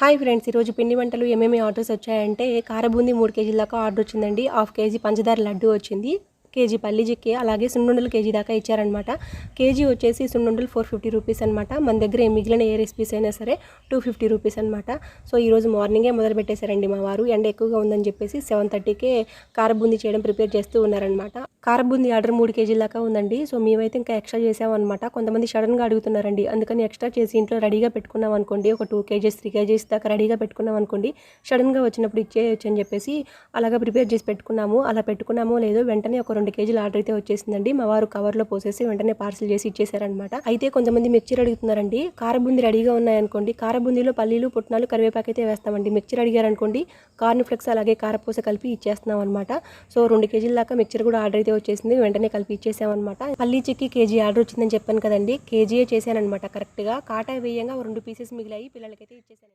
Hi friends ఈరోజు పిండి వంటలు ఏమేమి ఆర్డర్స్ వచ్చాయంటే కారబూంది మూడు కేజీల దాకా ఆర్డర్ వచ్చిందండి. హాఫ్ కేజీ పంచదార లడ్డు వచ్చింది. కేజీ పల్లి చిక్కి అలాగే సున్నుండలు కేజీ దాకా ఇచ్చారనమాట కేజీ వచ్చేసి సున్నుండలు ఫోర్ ఫిఫ్టీ రూపీస్ అనమాట మన దగ్గర ఏ మిగిలిన ఏ రెసిపీస్ అయినా సరే టూ ఫిఫ్టీ రూపీస్ అనమాట సో ఈరోజు మార్నింగే మొదలు పెట్టేశారండి మా వారు. ఎండ ఎక్కువగా ఉందని చెప్పేసి సెవెన్ థర్టీకే కారబూంది చేయడం ప్రిపేర్ చేస్తూ ఉన్నారనమాట కారబూంది ఆర్డర్ మూడు కేజీల దాకా ఉందండి. సో మేమైతే ఇంకా ఎక్స్ట్రా చేసామన్నమాట. కొంతమంది సడన్గా అడుగుతున్నారండి. అందుకని ఎక్స్ట్రా చేసి ఇంట్లో రెడీగా పెట్టుకున్నాం అనుకోండి. ఒక టూ కేజీస్ త్రీ కేజీస్ దాకా రెడీగా పెట్టుకున్నాం అనుకోండి. సడన్గా వచ్చినప్పుడు ఇచ్చేయచ్చు అని చెప్పేసి అలాగా ప్రిపేర్ చేసి పెట్టుకున్నాము. అలా పెట్టుకున్నామో లేదో వెంటనే ఒక రెండు రెండు కేజీలు ఆర్డర్ అయితే వచ్చేసిందండి. మా వారు కవర్లో పోసేసి వెంటనే పార్సిల్ చేసి ఇచ్చేసారనమాట అయితే కొంతమంది మిక్చర్ అడుగుతున్నారండి. కారబుంది రెడీగా ఉన్నాయనుకోండి. కారబుందిలో పల్లీలు పుట్నాలు కరివేపాకు అయితే వేస్తామండి. మిక్చర్ అడిగారనుకోండి కార్న్ ఫ్లెక్స్ అలాగే కారపూస కలిపి ఇచ్చేస్తున్నాం అనమాట సో రెండు కేజీల దాకా మిక్చర్ కూడా ఆర్డర్ అయితే వచ్చేసింది. వెంటనే కలిపి ఇచ్చేసామన్నమాట. పల్లీ చిక్కి కేజీ ఆర్డర్ వచ్చిందని చెప్పాను కదండి. కేజీయే చేశానమాట కరెక్ట్గా. కాటా వేయంగా రెండు పీసెస్ మిగిలాయి పిల్లలకైతే ఇచ్చేసాను.